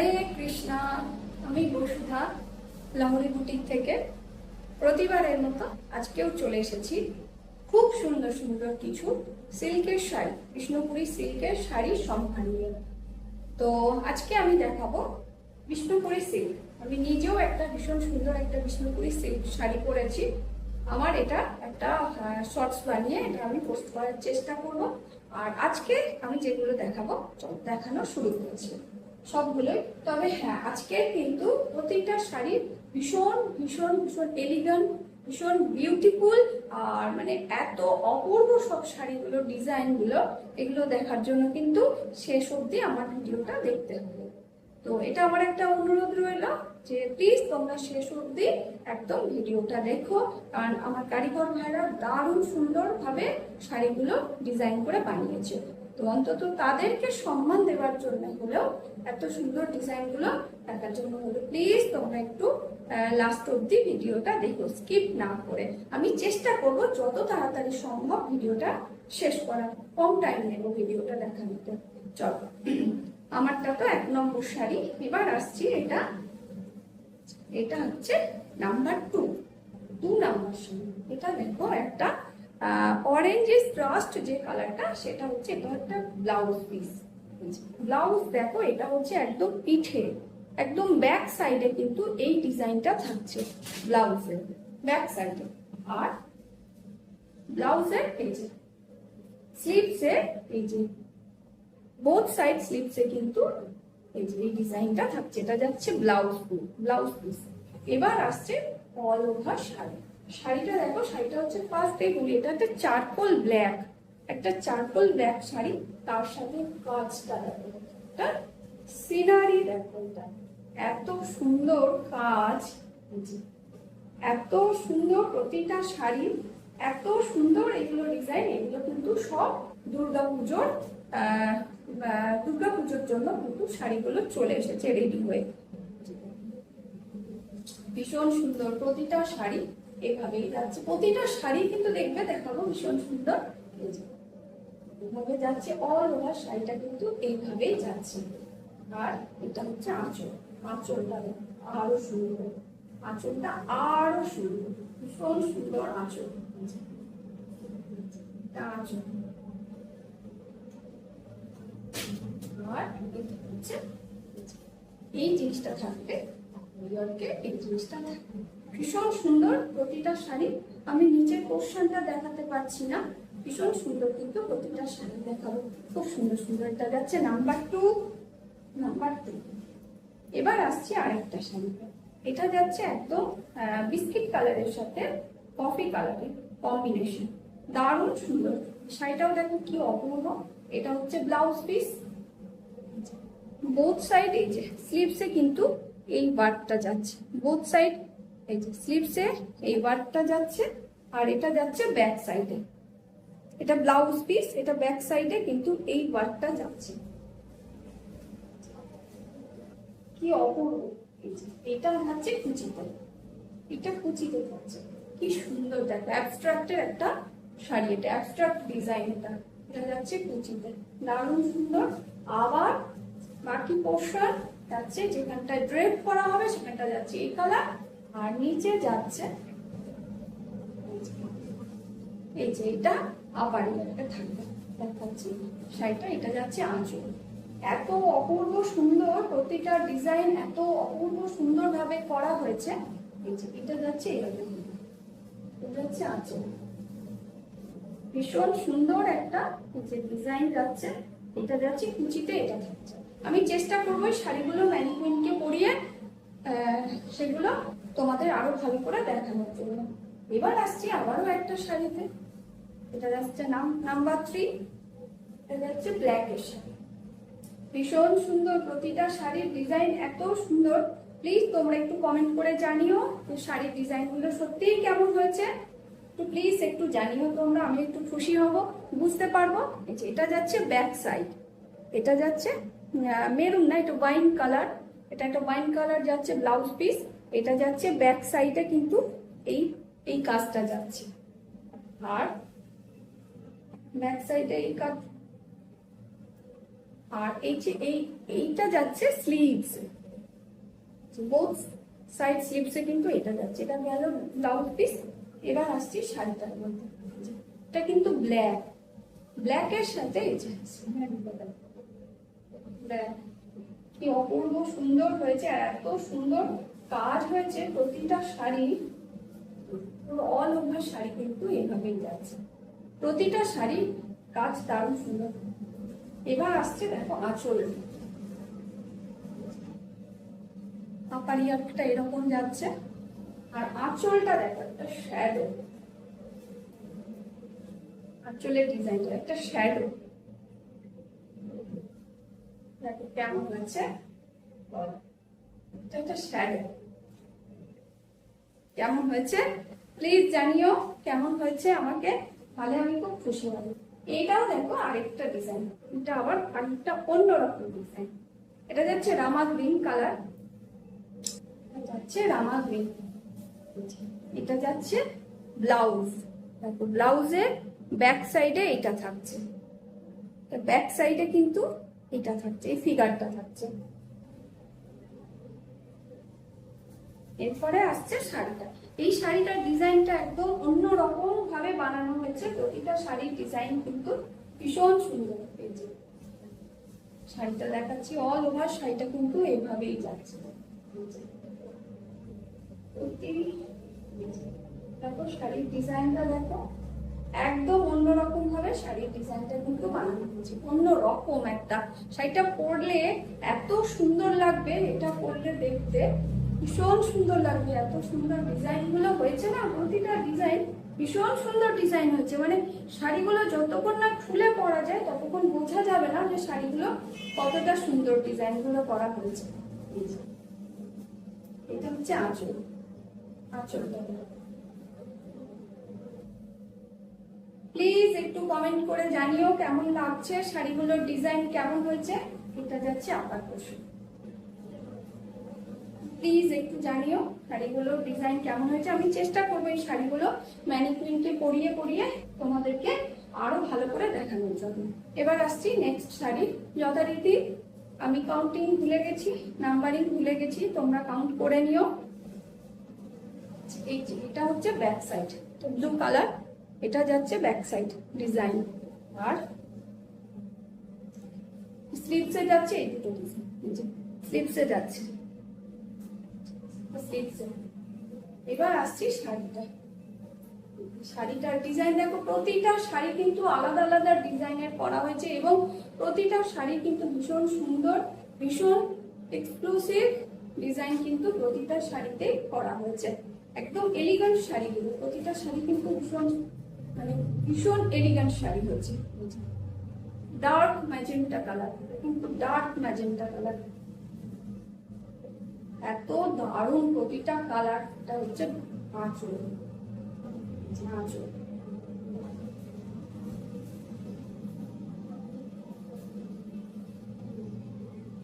হরে কৃষ্ণা, আমি বসুধা, লাহরি বুটিক থেকে প্রতিবারের মতো আজকেও চলে এসেছি। খুব সুন্দর সুন্দর কিছু সিল্কের শাড়ি, বিষ্ণুপুরি সিল্কের শাড়ি সম্ভার নিয়ে। তো আজকে আমি দেখাবো বিষ্ণুপুরি সিল্ক। আমি নিজেও একটা ভীষণ সুন্দর একটা বিষ্ণুপুরি সিল্ক শাড়ি পরেছি। আমার এটা একটা শর্টস বানিয়ে এটা আমি পোস্ট করার চেষ্টা করব। আর আজকে আমি যেগুলো দেখাবো, দেখানো শুরু করেছি। সবগুলোই। তবে হ্যাঁ আজকে কিন্তু প্রতিটা শাড়ি ভীষণ ভীষণ ভীষণ এলিগান্ট ভীষণ বিউটিফুল আর মানে এত অপূর্ব সব শাড়িগুলো, ডিজাইনগুলো, এগুলো দেখার জন্য কিন্তু শেষ অবধি আমার ভিডিওটা দেখতে হবে। তো এটা আমার একটা অনুরোধ রইল যে প্লিজ তোমরা শেষ অবধি একদম ভিডিওটা দেখো, কারণ আমার কারিগর ভাইরা দারুণ সুন্দরভাবে শাড়িগুলো ডিজাইন করে বানিয়েছে। তো অন্তত তাদেরকে সম্মান দেওয়ার জন্য হলেও এত সুন্দর ডিজাইনগুলো দেখার জন্য হলো। প্লিজ তোমরা একটু লাস্ট অব্দি ভিডিওটা দেখো স্কিপ না করে। আমি চেষ্টা করব যত তাড়াতাড়ি সম্ভব ভিডিওটা শেষ করা কম টাইম নেব ভিডিওটা দেখানোতে চলো। আমারটা তো এক নম্বর শাড়ি। এবার আসছি এটা। এটা হচ্ছে number two two number sari. এটা দেখো একটা অরেঞ্জ ট্রাস্ট যে কালারটা সেটা হচ্ছে এটা একটা ব্লাউজ পিস ব্লাউজ দেখো, এটা হচ্ছে একদম পিঠে, একদম ব্যাক সাইডে কিন্তু এই ডিজাইনটা থাকছে ব্লাউজের ব্যাক সাইডে আর ব্লাউজের স্লিভসে এই যে বোথ সাইড স্লিভসে কিন্তু এই যে এই ডিজাইনটা থাকছে, এটা যাচ্ছে ব্লাউজ ব্লাউজ পিস এবার আসছে অল ওভার শাড়ি। শাড়িটা দেখো, শাড়িটা হচ্ছে ফার্স্ট বলি এটা একটা চারকোল ব্ল্যাক একটা চারকোল ব্ল্যাক শাড়ি, তার সাথে কাজটা দেখো এটা সিনারি দেখো এটা। এত সুন্দর কাজ এত সুন্দর প্রতিটা শাড়ি, এত সুন্দর এগুলো ডিজাইন এগুলো কিন্তু সব দুর্গা পুজোর দুর্গা পুজোর জন্য কিন্তু শাড়িগুলো চলে এসেছে রেডি হয়ে। ভীষণ সুন্দর প্রতিটা শাড়ি। এভাবেই যাচ্ছে। প্রতিটা শাড়ি কিন্তু দেখবে, দেখাবো, ভীষণ সুন্দর। এভাবে যাচ্ছে অল ওভার শাড়িটা কিন্তু এইভাবেই যাচ্ছে। আর এটা হচ্ছে আঁচল। আঁচলটা আরও সুন্দর। আঁচলটা আরও সুন্দর। ভীষণ সুন্দর আঁচল। আর এই জিনিসটা থাকবে এই জিনিসটা থাকবে। ভীষণ সুন্দর প্রতিটা শাড়ি। আমি নিচের পোর্শনটা দেখাতে পারছি না। ভীষণ সুন্দর কিন্তু প্রতিটা শাড়ি দেখাবো। খুব সুন্দর সুন্দর এটা যাচ্ছে নাম্বার টু নাম্বার টু এবার আসছি আরেকটা শাড়ি। এটা যাচ্ছে একদম বিস্কিট কালারের সাথে কফি কালারের কম্বিনেশন দারুণ সুন্দর। শাড়িটাও দেখো কি অপূর্ব। এটা হচ্ছে ব্লাউজ পিস বোথ সাইড এই যে স্লিভসে কিন্তু এই ওয়ার্কটা যাচ্ছে। বোথ সাইড এই যে স্লিভসে এই ওয়ার্কটা যাচ্ছে আর এটা যাচ্ছে ব্যাক সাইডে এটা ব্লাউজ পিস এটা ব্যাক সাইডে কিন্তু এই ওয়ার্কটা যাচ্ছে। কি অপূর্ব। এটা হচ্ছে কুচিতে। এটা কুচিতে যাচ্ছে। কি সুন্দর দেখো অ্যাবস্ট্রাক্টের একটা শাড়ি এটা অ্যাবস্ট্রাক্ট ডিজাইন এটা। এটা যাচ্ছে কুচিতে। দারুণ সুন্দর। আবার বাকি পোর্শন যাচ্ছে যেখানটায় ড্রেপ করা হবে সেখানটা যাচ্ছে। এই কালার আর নিচে যাচ্ছে। এই যে এটা আবার একটা থাকবে। দেখাচ্ছি। শাড়িটা, এটা যাচ্ছে আঁচল। এত অপূর্ব সুন্দর প্রতিটা ডিজাইন, এত অপূর্ব সুন্দর ভাবে করা হয়েছে। এই যে এটা যাচ্ছে এরকম। এটা যাচ্ছে আঁচল। ভীষণ সুন্দর একটা যে ডিজাইন যাচ্ছে। এটা যাচ্ছে কুচিতে, এটা থাকছে আমি চেষ্টা করব শাড়িগুলো ম্যানিকুইনকে পরিয়ে সেগুলো তোমাদের আরও ভালো করে দেখানোর জন্য। এবার আসছি আবারও একটা শাড়িতে। এটা যাচ্ছে নাম, নাম্বার থ্রি এটা যাচ্ছে ব্ল্যাক এর শাড়ি। ভীষণ সুন্দর প্রতিটা শাড়ির ডিজাইন এত সুন্দর। প্লিজ তোমরা একটু কমেন্ট করে জানিও যে শাড়ির ডিজাইনগুলো সত্যিই কেমন হয়েছে। একটু প্লিজ একটু জানিও তোমরা, আমি একটু খুশি হব, বুঝতে পারব। এটা যাচ্ছে ব্যাক সাইড এটা যাচ্ছে মেরুন না, এটা ওয়াইন কালার এটা একটা ওয়াইন কালার যাচ্ছে ব্লাউজ পিস এটা যাচ্ছে ব্যাক সাইডে কিন্তু এই এই কাজটা যাচ্ছে। আর ব্যাক সাইডে এই কাজ, আর এই যে এই, এইটা যাচ্ছে স্লিভস বোথ সাইড স্লিভসে কিন্তু এটা যাচ্ছে। এটা গেল ব্লাউজ পিস এবার আসছি শাড়িটার মধ্যে। এটা কিন্তু ব্ল্যাক ব্ল্যাকের সাথে কি অপূর্ব সুন্দর হয়েছে আর এত সুন্দর কাজ হয়েছে, প্রতিটা শাড়ি অল ওভার শাড়ি কিন্তু এভাবেই যাচ্ছে। প্রতিটা শাড়ি কাজ দারুণ সুন্দর। এবার আসছে দেখো আঁচল। আপারিয়ারটা এরকম যাচ্ছে। আর আঁচলটা দেখো, একটা শ্যাডো আঁচলের ডিজাইনটা একটা শ্যাডো দেখো কেমন হয়েছে? একটা শ্যাডো কেমন হয়েছে? প্লিজ জানিও কেমন হয়েছে আমাকে? তাহলে আমি খুব খুশি হব। এইটাও দেখো আরেকটা ডিজাইন এটা আবার আরেকটা অন্যরকম ডিজাইন এটা যাচ্ছে রামা গ্রিন কালার যাচ্ছে রামা গ্রিন এটা যাচ্ছে ব্লাউজ দেখো ব্লাউজে ব্যাক সাইডে এটা থাকছে। ব্যাক সাইডে কিন্তু এটা থাকছে, এই ফিগারটা থাকছে। এরপরে আসছে শাড়িটা। এই শাড়িটার ডিজাইনটা একদম অন্যরকম ভাবে বানানো হয়েছে। প্রতিটা শাড়ির ডিজাইন কিন্তু ভীষণ সুন্দর যে শাড়িটা দেখাচ্ছি অল ওভার শাড়িটা কিন্তু এইভাবেই যাচ্ছে। দেখো শাড়ির ডিজাইনটা দেখো। একদম অন্যরকম ভাবে শাড়ির ডিজাইনটা কিন্তু বানানো হয়েছে। অন্যরকম একটা। শাড়িটা পরলে এত সুন্দর লাগবে, এটা পরলে দেখতে ভীষণ সুন্দর লাগবে এত সুন্দর ডিজাইনগুলো হয়েছে না? প্রতিটা ডিজাইন ভীষণ সুন্দর ডিজাইন হয়েছে। মানে শাড়িগুলো যতক্ষণ না খুলে পরা যায়, ততক্ষণ বোঝা যাবে না যে শাড়িগুলো কতটা সুন্দর ডিজাইনগুলো করা হয়েছে। এটা হচ্ছে আঁচল। আঁচলটা প্লিজ একটু কমেন্ট করে জানিও কেমন লাগছে শাড়িগুলোর ডিজাইন, কেমন হয়েছে? এটা যাচ্ছে আপার পোষণ প্লিজ একটু জানিও শাড়িগুলোর ডিজাইন কেমন হয়েছে? আমি চেষ্টা করব এই শাড়িগুলো ম্যানিকুইনকে পরিয়ে পরিয়ে তোমাদেরকে আরও ভালো করে দেখানোর জন্য। এবার আসছি নেক্সট শাড়ি। যথারীতি আমি কাউন্টিং ভুলে গেছি নাম্বারিং ভুলে গেছি, তোমরা কাউন্ট করে নিও। এই এটা হচ্ছে ব্যাক সাইড তো ব্লু কালার এটা যাচ্ছে ব্যাক সাইড ডিজাইন আর স্লিপসে যাচ্ছে এই দুটো ডিজাইন স্লিপসে যাচ্ছে। এবার আসছি শাড়িটা? শাড়িটার ডিজাইন দেখো, প্রতিটা শাড়ি কিন্তু আলাদা আলাদা ডিজাইনের করা হয়েছে এবং প্রতিটা শাড়ি কিন্তু ভীষণ সুন্দর, ভীষণ এক্সক্লুসিভ ডিজাইন কিন্তু প্রতিটা শাড়িতে করা হয়েছে। একদম এলিগান্ট শাড়িগুলো, প্রতিটা শাড়ি কিন্তু ভীষণ মানে ভীষণ এলিগান্ট শাড়ি হয়েছে। ডার্ক ম্যাজেন্টা কালার কিন্তু ডার্ক ম্যাজেন্টা কালার এত দারুণ প্রতিটা কালারটা হচ্ছে আঁচল আঁচল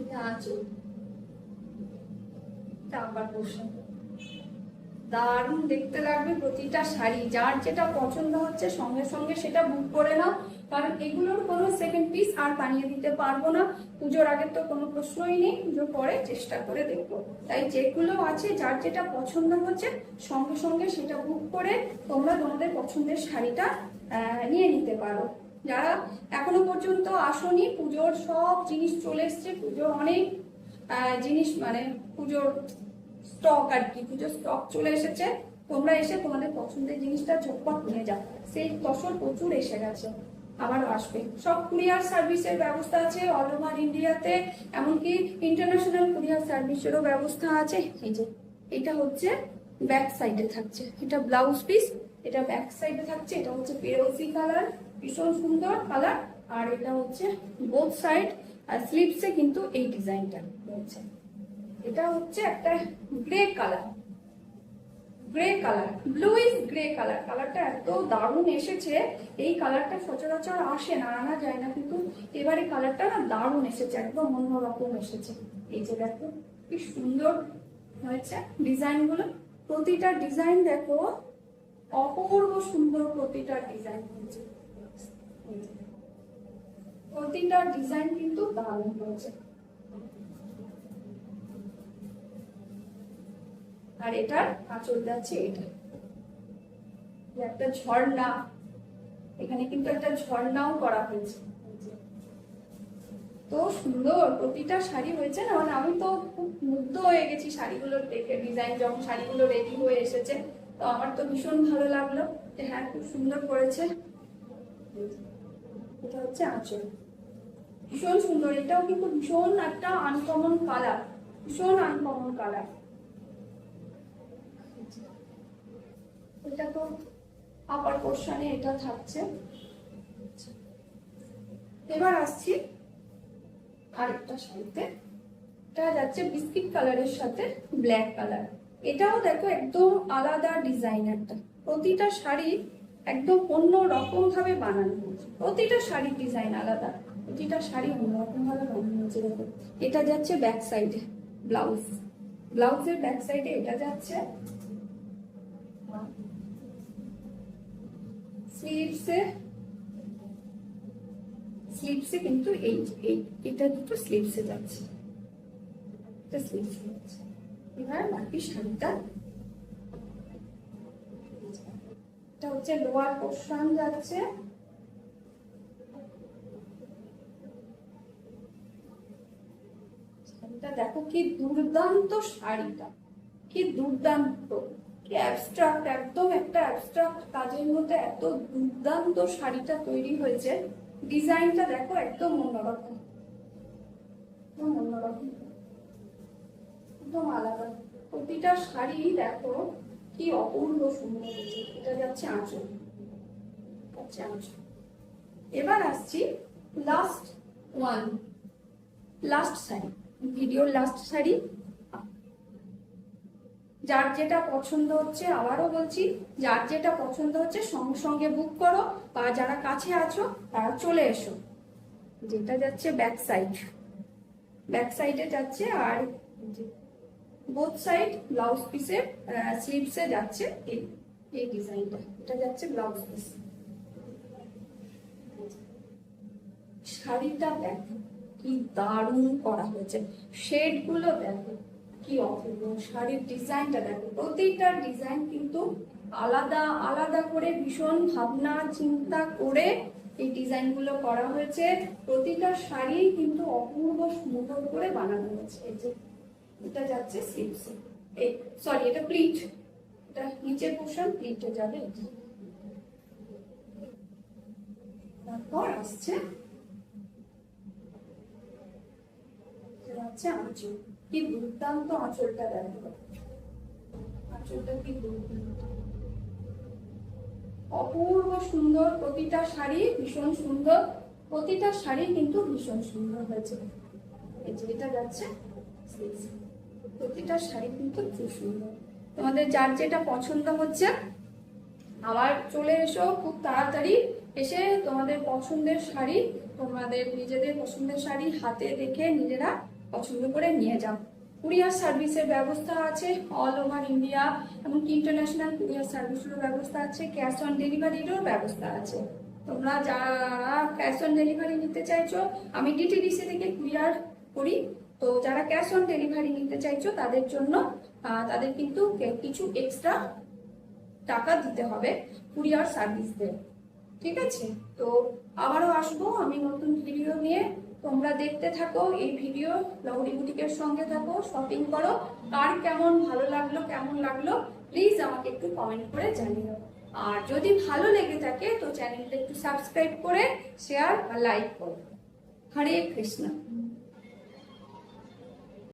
এটা আঁচল। এটা দারুণ দেখতে লাগবে প্রতিটা শাড়ি। যার যেটা পছন্দ হচ্ছে সঙ্গে সঙ্গে সেটা বুক করে নাও। কারণ এগুলোর কোনো সেকেন্ড পিস আর বানিয়ে দিতে পারব না। পুজোর আগে তো কোনো প্রশ্নই নেই পুজোর পরে চেষ্টা করে দেখব। তাই যেগুলো আছে, যার যেটা পছন্দ হচ্ছে, সঙ্গে সঙ্গে সেটা বুক করে তোমরা তোমাদের পছন্দের শাড়িটা নিয়ে নিতে পারো। যারা এখনও পর্যন্ত আসনি, পুজোর সব জিনিস চলে এসছে, পুজোর অনেক জিনিস মানে পুজোর স্টক আর কি, পুজোর স্টক চলে এসেছে। তোমরা এসে তোমাদের পছন্দের জিনিসটা ঝটপট নিয়ে যাও। সেই তসর প্রচুর এসে গেছে। আবার আসবে। সব কুরিয়ার সার্ভিসের ব্যবস্থা আছে অল ওভার ইন্ডিয়াতে এমনকি ইন্টারন্যাশনাল কুরিয়ার সার্ভিসেরও ব্যবস্থা আছে। এই যে, এটা হচ্ছে ব্যাক সাইডে থাকছে। এটা ব্লাউজ পিস এটা ব্যাক সাইডে থাকছে। এটা হচ্ছে পেরোসি কালার ভীষণ সুন্দর কালার আর এটা হচ্ছে বোথ সাইড আর স্লিপসে কিন্তু এই ডিজাইনটা রয়েছে। এটা হচ্ছে একটা grey colour grey colour blue is grey colour কালারটা এত দারুণ এসেছে। এই কালারটা সচরাচর আসে না, আনা যায় না, কিন্তু এবারে কালারটা না দারুণ এসেছে, একদম অন্যরকম এসেছে। এই যে দেখো, কি সুন্দর হয়েছে ডিজাইনগুলো প্রতিটা ডিজাইন দেখো, অপূর্ব সুন্দর প্রতিটা ডিজাইন হয়েছে। প্রতিটা ডিজাইন কিন্তু দারুণ হয়েছে। আর এটার আঁচলটা আছে এটা। একটা ঝর্ণা, এখানে কিন্তু একটা ঝর্ণাও করা হয়েছে। তো সুন্দর, প্রতিটা শাড়ি হয়েছে না? মানে আমি তো খুব মুগ্ধ হয়ে গেছি শাড়িগুলো দেখে ডিজাইন যখন শাড়িগুলো রেডি হয়ে এসেছে, তো আমার তো ভীষণ ভালো লাগল যে হ্যাঁ খুব সুন্দর করেছে। এটা হচ্ছে আঁচল ভীষণ সুন্দর, এটাও কিন্তু ভীষণ একটা আনকমন কালার ভীষণ আনকমন কালার এটা তো আপার পোর্শনে এটা থাকছে। এবার আসছি আরেকটা শাড়িতে এটা যাচ্ছে বিস্কিট কালারের সাথে ব্ল্যাক কালার এটাও দেখো একদম আলাদা ডিজাইন একটা। প্রতিটা শাড়ি একদম অন্য রকম ভাবে বানানো প্রতিটা শাড়ির ডিজাইন আলাদা, প্রতিটা শাড়ি অন্য রকম ভাবে বানানো হয়েছে। দেখো, এটা যাচ্ছে ব্যাক সাইডে ব্লাউজ ব্লাউজের ব্যাক সাইডে এটা যাচ্ছে স্লিভসে স্লিভসে কিন্তু এই এটা দুটো স্লিভসে যাচ্ছে। এটা স্লিভসে যাচ্ছে। এবার বাকি শাড়িটা এটা হচ্ছে লোয়ার পোর্শন যাচ্ছে। শাড়িটা দেখো কি দুর্দান্ত শাড়িটা। কি দুর্দান্ত। অ্যাবস্ট্রাক্ট একদম একটা অ্যাবস্ট্রাক্ট কাজের মধ্যে এত দুর্দান্ত শাড়িটা তৈরি হয়েছে। ডিজাইনটা দেখো একদম অন্যরকম। অন্যরকম। একদম আলাদা। প্রতিটা শাড়ি দেখো কি অপূর্ব সুন্দর হয়েছে। এটা যাচ্ছে আঁচল। আঁচল। এবার আসছি লাস্ট ওয়ান লাস্ট শাড়ি। ভিডিওর লাস্ট শাড়ি। যার যেটা পছন্দ হচ্ছে আবারও বলছি, যার যেটা পছন্দ হচ্ছে সঙ্গে সঙ্গে বুক করো, বা যারা কাছে আছো, তারা চলে এসো। যেটা যাচ্ছে ব্যাক সাইড ব্যাক সাইডে যাচ্ছে আর বোথ সাইড ব্লাউজ পিসে স্লিভসে যাচ্ছে এই এই ডিজাইনটা এটা যাচ্ছে ব্লাউজ পিস শাড়িটা দেখো, কি দারুণ করা হয়েছে। শেডগুলো দেখো। কি অপূর্ব? শাড়ির ডিজাইনটা দেখো, প্রতিটা ডিজাইন কিন্তু আলাদা আলাদা করে ভীষণ ভাবনা, চিন্তা করে এই ডিজাইনগুলো করা হয়েছে। প্রতিটা শাড়ি কিন্তু অপূর্ব সুন্দর করে বানানো হয়েছে। এই যে, এটা যাচ্ছে স্লিপস এই সরি এটা প্লিট এটা নিচের পোর্শন প্লিটে যাবে। যে। তারপর আসছে এটা হচ্ছে আঁচল। কি দুর্দান্ত আঁচলটা দেখো। আঁচলটা কি অপূর্ব সুন্দর প্রতিটা শাড়ি ভীষণ সুন্দর। প্রতিটা শাড়ি কিন্তু ভীষণ সুন্দর হয়েছে। এই যে এটা যাচ্ছে প্রতিটা শাড়ি কিন্তু খুব সুন্দর। তোমাদের যার যেটা পছন্দ হচ্ছে, আবার চলে এসো খুব তাড়াতাড়ি এসে তোমাদের পছন্দের শাড়ি, তোমাদের নিজেদের পছন্দের শাড়ি হাতে দেখে নিজেরা পছন্দ করে নিয়ে যাও। কুরিয়ার সার্ভিসের ব্যবস্থা আছে অল ওভার ইন্ডিয়া এমনকি ইন্টারন্যাশনাল কুরিয়ার সার্ভিসেরও ব্যবস্থা আছে ক্যাশ অন ডেলিভারিরও ব্যবস্থা আছে। তোমরা যারা ক্যাশ অন ডেলিভারি নিতে চাইছো, আমি ডিটিডিসি থেকে কুরিয়ার করি। তো যারা ক্যাশ অন ডেলিভারি নিতে চাইছো, তাদের জন্য তাদের কিন্তু কিছু এক্সট্রা টাকা দিতে হবে কুরিয়ার সার্ভিসদের ঠিক আছে? তো আবারও আসব আমি নতুন ভিডিও নিয়ে। তোমরা দেখতে থাকো, এই ভিডিও লহরি বুটিকের সঙ্গে থাকো শপিং করো, কার কেমন ভালো লাগল, কেমন লাগল প্লিজ আমাকে একটু কমেন্ট করে জানিও। আর যদি ভালো লেগে থাকে, তো চ্যানেলটা একটু সাবস্ক্রাইব করে শেয়ার বা লাইক করো। হরে কৃষ্ণ।